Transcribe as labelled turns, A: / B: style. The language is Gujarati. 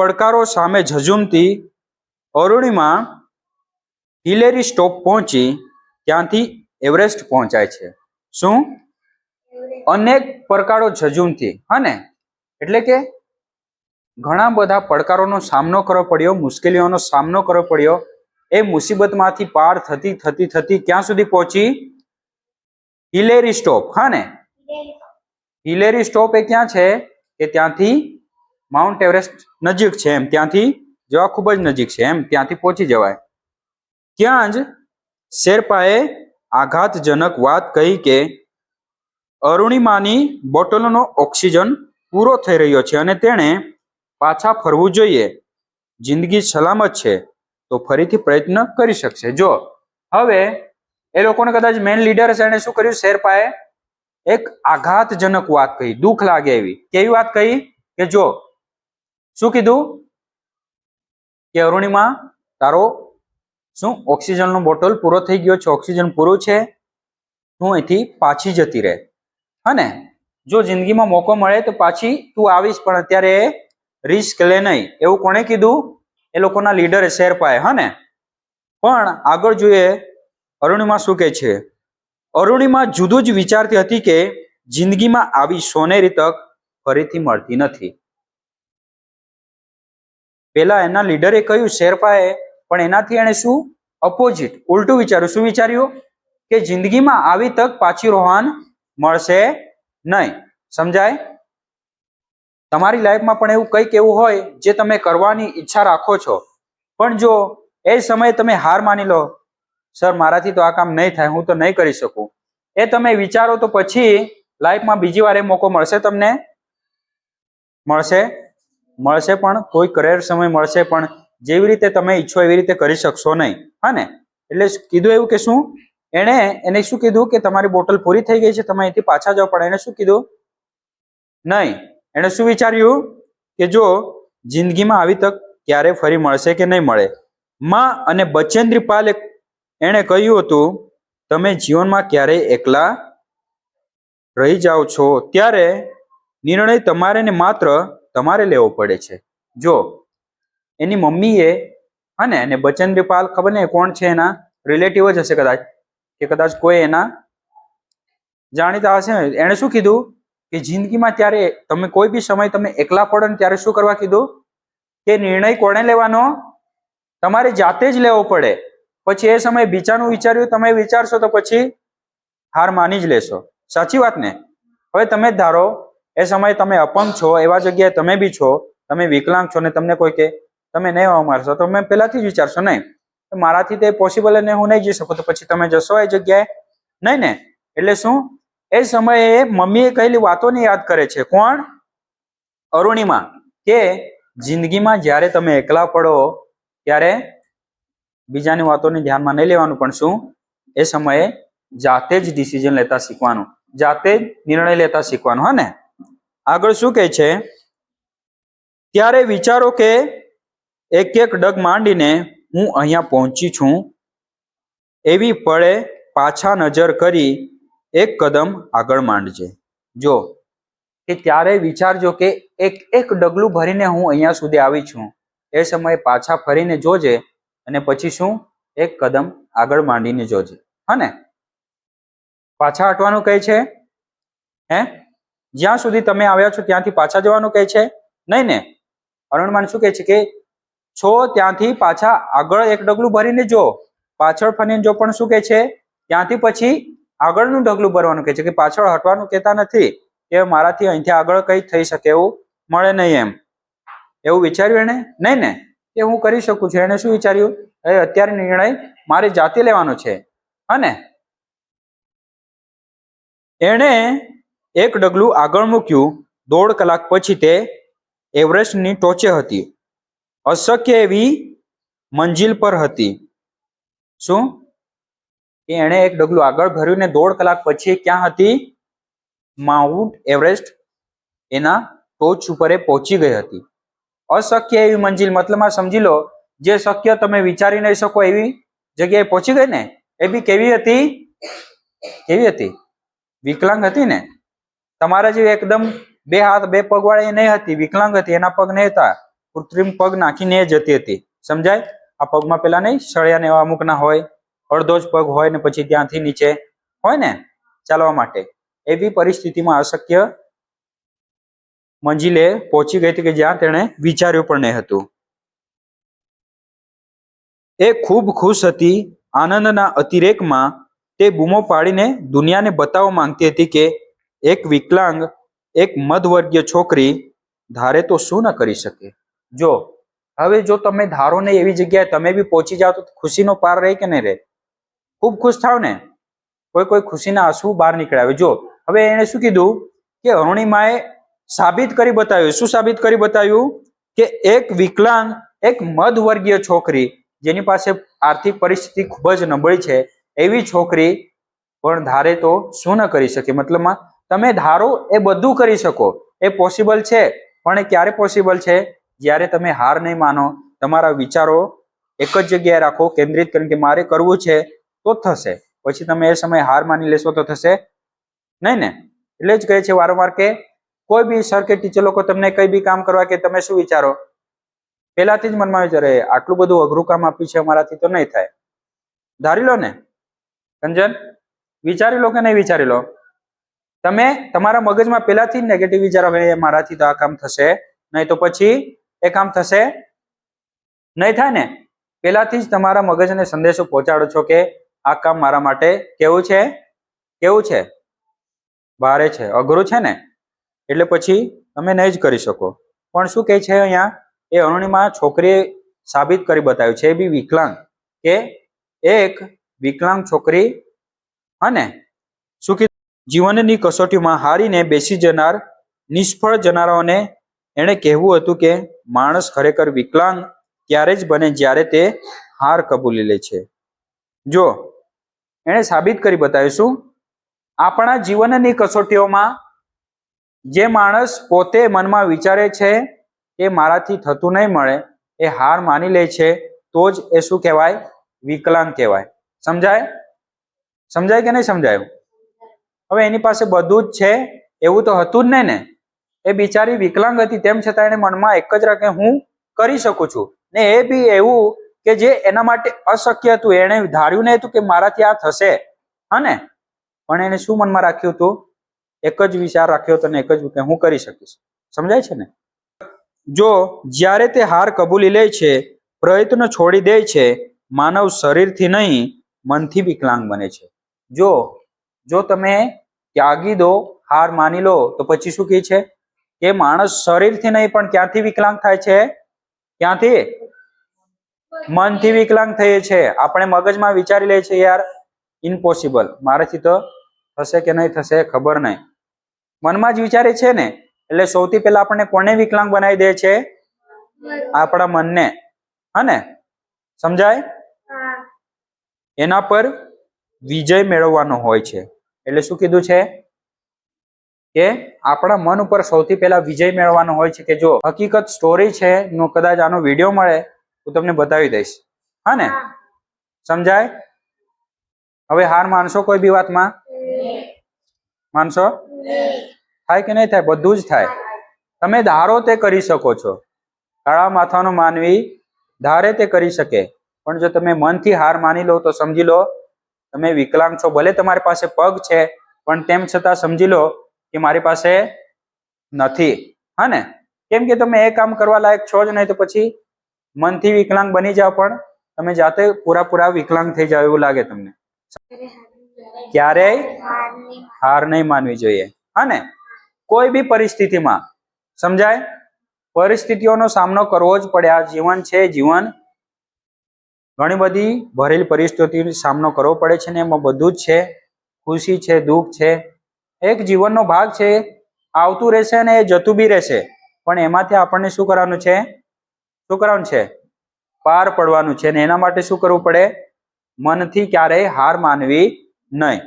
A: પડકારો સામે ઝઝુમતી અરુણિમા હિલેરી સ્ટોપ પહોંચી ત્યાંથી એવરેસ્ટ પહોંચાય છે. શું? અનેક પડકારો ઝઝુમતી હને? એટલે કે ઘણા બધા પડકારોનો સામનો કરવો પડ્યો મુશ્કેલીઓનો સામનો કરવો પડ્યો એ મુસીબતમાંથી પાર થતી થતી થતી ક્યાં સુધી પહોંચી? હિલેરી સ્ટોપ હા ને હિલેરી સ્ટોપ એ ક્યાં છે? કે ત્યાંથી માઉન્ટ એવરેસ્ટ નજીક છે એમ. ત્યાંથી જવા ખૂબ જ નજીક છે એમ. ત્યાંથી પહોંચી જવાય. ત્યાં જ શેરપાએ આઘાતજનક વાત કહી કે અરુણિમાની બોટલોનો ઓક્સિજન પૂરો થઈ રહ્યો છે અને તેણે પાછા ફરવું જોઈએ. જિંદગી સલામત છે, તો ફરીથી પ્રયત્ન કરી શકશે. જો, હવે એ લોકોને કદાચ મેન લીડર છે એને શું કર્યું? શેરપાએ એક આઘાતજનક વાત કહી. દુઃખ લાગે એવી. કેવી વાત કહી? કે જો શું કીધું? કે અરુણિમા, તારો શું ઓક્સિજનનો બોટલ પૂરો થઈ ગયો છે? ઓક્સિજન પૂરું છે? તું અહીંથી પાછી જતી રહે. હને જો જિંદગીમાં મોકો મળે તો પાછી તું આવીશ, પણ અત્યારે રિસ્ક લે નહીં. એવું કોણે કીધું? એ લોકોના લીડર શેરપાએ હને પણ આગળ જોઈએ, અરુણિમા શું કહે છે? અરુણિમા જુદું જ વિચારતી હતી કે જિંદગીમાં આવી સોનેરી તક ફરીથી મળતી નથી. પેલા એના લીડરે કહ્યું શેરપાએ પણ એનાથી એણે શું? અપોઝિટ ઉલટું વિચાર્યું. શું વિચાર્યું? કે જિંદગીમાં આવી તક પાછી રોહાન મળશે નહીં. સમજાય? તમારી લાઈફમાં પણ એવું કંઈક એવું હોય જે તમે કરવાની ઈચ્છા રાખો છો. પણ જો એ સમયે તમે હાર માની લો, સર, મારાથી તો આ કામ નહીં થાય, હું તો નહીં કરી શકું. એ તમે વિચારો તો પછી લાઈફમાં બીજી વાર એ મોકો મળશે તમને? મળશે? મળશે પણ, કોઈ કરેર સમય મળશે પણ, જેવી રીતે તમે ઈચ્છો એવી રીતે કરી શકશો નહીં. હા એટલે કીધું એવું કે શું? એણે, એને શું કીધું કે તમારી બોટલ પૂરી થઈ ગઈ છે, તમે અહીંથી પાછા જાઓ, પણ એને શું કીધું? નહીં. એણે શું વિચાર્યું? કે જો જિંદગીમાં આવી તક ક્યારે ફરી મળશે કે નહીં મળે? માં અને બચેન્દ્રી પાલે એણે કહ્યું હતું, તમે જીવનમાં ક્યારેય એકલા રહી જાઓ છો. ત્યારે નિર્ણય તમારે ને માત્ર તમારે લેવો પડે છે. જો, એની મમ્મીએ હા ને અને બચેન્દ્રી પાલ ખબર ને કોણ છે એના? રિલેટિવ જ હશે કદાચ. કે કદાચ કોઈ એના જાણીતા હશે. એણે શું કીધું? કે જિંદગીમાં ત્યારે તમે કોઈ બી સમય તમે એકલા પડો ને ત્યારે શું કરવા કીધું? કે નિર્ણય કોણે લેવાનો? તમારે જાતે જ લેવો પડે. પછી એ સમયે બીજાનું વિચાર્યું, તમે વિચારશો તો પછી હાર માની જ લેશો. સાચી વાત ને? હવે તમે ધારો એ સમયે તમે અપંગ છો, એવા જગ્યાએ તમે બી છો, તમે વિકલાંગ છો ને તમને કોઈ કે, તમે નહીં મારશો તો તમે પહેલાથી જ વિચારશો, નહીં? મારાથી તે પોસિબલ ને હું નહીં જઈ શકું. તો પછી તમે જશો એ જગ્યાએ? નહીં ને? એટલે શું? એ સમયે મમ્મીએ કહેલી વાતોને યાદ કરે છે. કોણ? અરુણિમા. કે જિંદગીમાં જ્યારે તમે એકલા પડો, ત્યારે બીજાની વાતોને ધ્યાનમાં નહીં લેવાનું, પણ શું? એ સમયે જાતે જ ડિસિઝન લેતા શીખવાનું. જાતે જ નિર્ણય લેતા શીખવાનું, હા આગળ શું કહે છે? ત્યારે વિચારો કે એક એક ડગ માંડીને હું અહીંયા પહોંચી છું. એવી પળે પાછા નજર કરી એક કદમ આગળ માંડજે. જો, કે ત્યારે વિચારજો કે એક એક ડગલું ભરીને હું અહીંયા સુધી આવી છું. એ સમયે પાછા ફરીને જોજે અને પછી શું? એક કદમ આગળ માંડીને જોજે. હા ને? પાછા હટવાનું કહે છે? હે? જ્યાં સુધી તમે આવ્યા છો ત્યાંથી પાછા જવાનું કહે છે? નહીં ને? અરુણમાન શું કહે છે કે, છો ત્યાંથી પાછા આગળ એક ડગલું ભરીને જો. પાછળ ફરીને જો પણ શું કહે છે? ત્યાંથી પછી આગળનું ડગલું ભરવાનું કહે છે. કે પાછળ હટવાનું કહેતા નથી કે મારાથી અહીંથી આગળ કંઈ થઈ શકે એવું મળે નહીં એમ. એવું વિચાર્યું એને નહીં ને? કે હું કરી શકું છું. એણે શું વિચાર્યું? એ, અત્યારે નિર્ણય મારે જાતે લેવાનો છે. હા ને? એણે એક ડગલું આગળ મૂક્યું. દોઢ કલાક પછી તે એવરેસ્ટની ટોચે હતી. અશક્ય એવી મંજિલ પર હતી. શું? કે એણે એક ડગલું આગળ ભર્યું ને દોઢ કલાક પછી ક્યાં હતી? માઉન્ટ એવરેસ્ટ એના ટોચ ઉપર એ પહોંચી ગઈ હતી. અશક્ય એવી મંજિલ મતલબમાં સમજી લો, જે શક્ય તમે વિચારી નહીં શકો એવી જગ્યાએ પહોંચી ગઈ ને, એ બી કેવી હતી? કેવી હતી? વિકલાંગ હતી ને? તમારા જેવી એકદમ બે હાથ, બે પગ વાળી એ નહીં હતી, વિકલાંગ હતી, એના પગ નહીં હતા. કૃત્રિમ પગ નાખીને જતી હતી. સમજાય? આ પગમાં પેલા નહીં, સળિયા ને એવા અમુક હોય, અડધો જ પગ હોય ને પછી ત્યાંથી નીચે હોય ને? ચાલવા માટે. એવી પરિસ્થિતિમાં અશક્ય મંજિલે પહોંચી ગઈ હતી કે જ્યાં તેણે વિચાર્યું પણ નહીં હતું. એ ખૂબ ખુશ હતી. આનંદના અતિરેકમાં તે બૂમો પાડીને દુનિયાને બતાવવા માંગતી હતી કે એક વિકલાંગ, એક મધવર્ગીય છોકરી, ધારે તો શું ન કરી શકે? જો, હવે જો તમે ધારો ને એવી જગ્યાએ તમે બી પહોંચી જાઓ તો ખુશીનો પાર રહે કે નહીં રહે? ખૂબ ખુશ થાવ ને? કોઈ કોઈ ખુશીના આંસુ બહાર નીકળ્યા આવે જો, હવે એણે શું કીધું? કે અરુણિમાએ સાબિત કરી બતાવ્યું. શું સાબિત કરી બતાવ્યું? કે એક વિકલાંગ, એક મધવર્ગીય છોકરી, જેની પાસે આર્થિક પરિસ્થિતિ ખૂબ જ નબળી છે, એવી છોકરી પણ ધારે તો શું ન કરી શકે? મતલબમાં તમે ધારો એ બધું કરી શકો. એ પોસિબલ છે, પણ એ ક્યારે પોસિબલ છે? જ્યારે તમે હાર નહીં માનો, તમારા વિચારો એક જ જગ્યાએ રાખો, કેન્દ્રિત કરીને કે મારે કરવું છે, તો થશે. પછી તમે એ સમયે હાર માની લેશો તો થશે નહીં ને? એટલે જ કહે છે વારંવાર કે કોઈ બી સર કે ટીચર લોકો તમને કઈ બી કામ કરવા કે તમે શું વિચારો? પહેલાથી જ મનમાં વિચારે, આટલું બધું અઘરું કામ આપ્યું છે અમારાથી તો નહીં થાય. ધારી લો ને, કંજન, વિચારી લો કે નહીં વિચારી લો? તમે તમારા મગજમાં પહેલાથી જ નેગેટિવ વિચાર હવે મારાથી તો આ કામ થશે. નહીં તો પછી એ કામ થશે નહીં થાય ને? પહેલાથી જ તમારા મગજને સંદેશો પહોંચાડો છો કે આ કામ મારા માટે કેવું છે? કેવું છે? ભારે છે, અઘરું છે ને? એટલે પછી તમે નહીં જ કરી શકો. પણ શું કહે છે અહીંયા? એ અરુણિમા છોકરીએ સાબિત કરી બતાવ્યું છે, એ બી વિકલાંગ કે એક વિકલાંગ છોકરી અને શું જીવનની કસોટીમાં હારીને બેસી જનાર, નિષ્ફળ જનારાઓને એણે કહેવું હતું કે, માણસ ખરેખર વિકલાંગ ત્યારે જ બને જ્યારે તે હાર કબૂલી લે છે. જો, એણે સાબિત કરી બતાવીશું, આપણા જીવનની કસોટીઓમાં જે માણસ પોતે મનમાં વિચારે છે એ મારાથી થતું નહીં મળે, એ હાર માની લે છે, તો જ એ શું કહેવાય? વિકલાંગ કહેવાય. સમજાય? સમજાય કે નહીં સમજાયું? હવે એની પાસે બધું જ છે, એવું તો હતું જ નહીં ને? એ બિચારી વિકલાંગ હતી, તેમ છતાં એને મનમાં એક જ રાખે, હું કરી શકું છું? ને એ બી એવું કે જે એના માટે અશક્ય હતું, એણે ધાર્યું નહીં હતું કે મારાથી આ થશે. હને પણ એને શું મનમાં રાખ્યું હતું એક જ વિચાર રાખ્યો હતો ને એક જ કે હું કરી શકીશ. સમજાય છે ને? જો જ્યારે તે હાર કબૂલી લે છે, પ્રયત્ન છોડી દે છે, માનવ શરીરથી નહીં, મનથી વિકલાંગ બને છે. જો જો તમે ત્યાગી દો હાર માની લો તો પછી શું કહે છે? કે માણસ શરીરથી નહીં પણ ક્યાંથી વિકલાંગ થાય છે? ક્યાંથી? મનથી વિકલાંગ થઈએ છે. આપણે મગજમાં વિચારી લે છે યાર ઇમ્પોસિબલ મારાથી તો થશે કે નહીં થશે ખબર નહીં. મનમાં જ વિચારે છે ને? એટલે સૌથી પહેલા આપણને કોને વિકલાંગ બનાવી દે છે? આપણા મનને. હા સમજાય? એના પર વિજય મેળવવાનો હોય છે. એટલે શું કીધું છે? કે આપણા મન ઉપર સૌથી પહેલા વિજય મેળવવાનો હોય છે કે જો હકીકત સ્ટોરી છે નો કદાચ આનો વીડિયો મળે હું તમને બતાવી દઈશ. હા ને? સમજાય? હવે હાર માનશો કોઈ બી વાતમાં? માનશો? થાય કે નહીં થાય? બધું જ થાય. તમે ધારો તે કરી શકો છો. કાળા માથાનો માનવી ધારે તે કરી શકે. પણ જો તમે મનથી હાર માની લો તો સમજી લો તમે વિકલાંગ છો, ભલે તમારી પાસે પગ છે, પણ તેમ છતાં સમજી લો કે મારી પાસે નથી. હા કેમ કે તમે એ કામ કરવા લાયક છો જ નહીં તો પછી મનથી વિકલાંગ બની જાઓ પણ તમે જાતે પૂરા પૂરા વિકલાંગ થઈ જાવ એવું લાગે તમને. ક્યારેય હાર નહીં માનવી જોઈએ. હા કોઈ બી પરિસ્થિતિમાં, સમજાય? પરિસ્થિતિઓનો સામનો કરવો જ પડે. આ જીવન છે, જીવન ઘણી બધી ભરેલી પરિસ્થિતિનો સામનો કરવો પડે છે ને એમાં બધું જ છે. ખુશી છે, દુઃખ છે. એક જીવનનો ભાગ છે, આવતું રહેશે અને એ જતું બી રહેશે. પણ એમાંથી આપણને શું કરવાનું છે? શું કરવાનું છે? પાર પડવાનું છે ને એના માટે શું કરવું પડે? મનથી ક્યારેય હાર માનવી નહીં.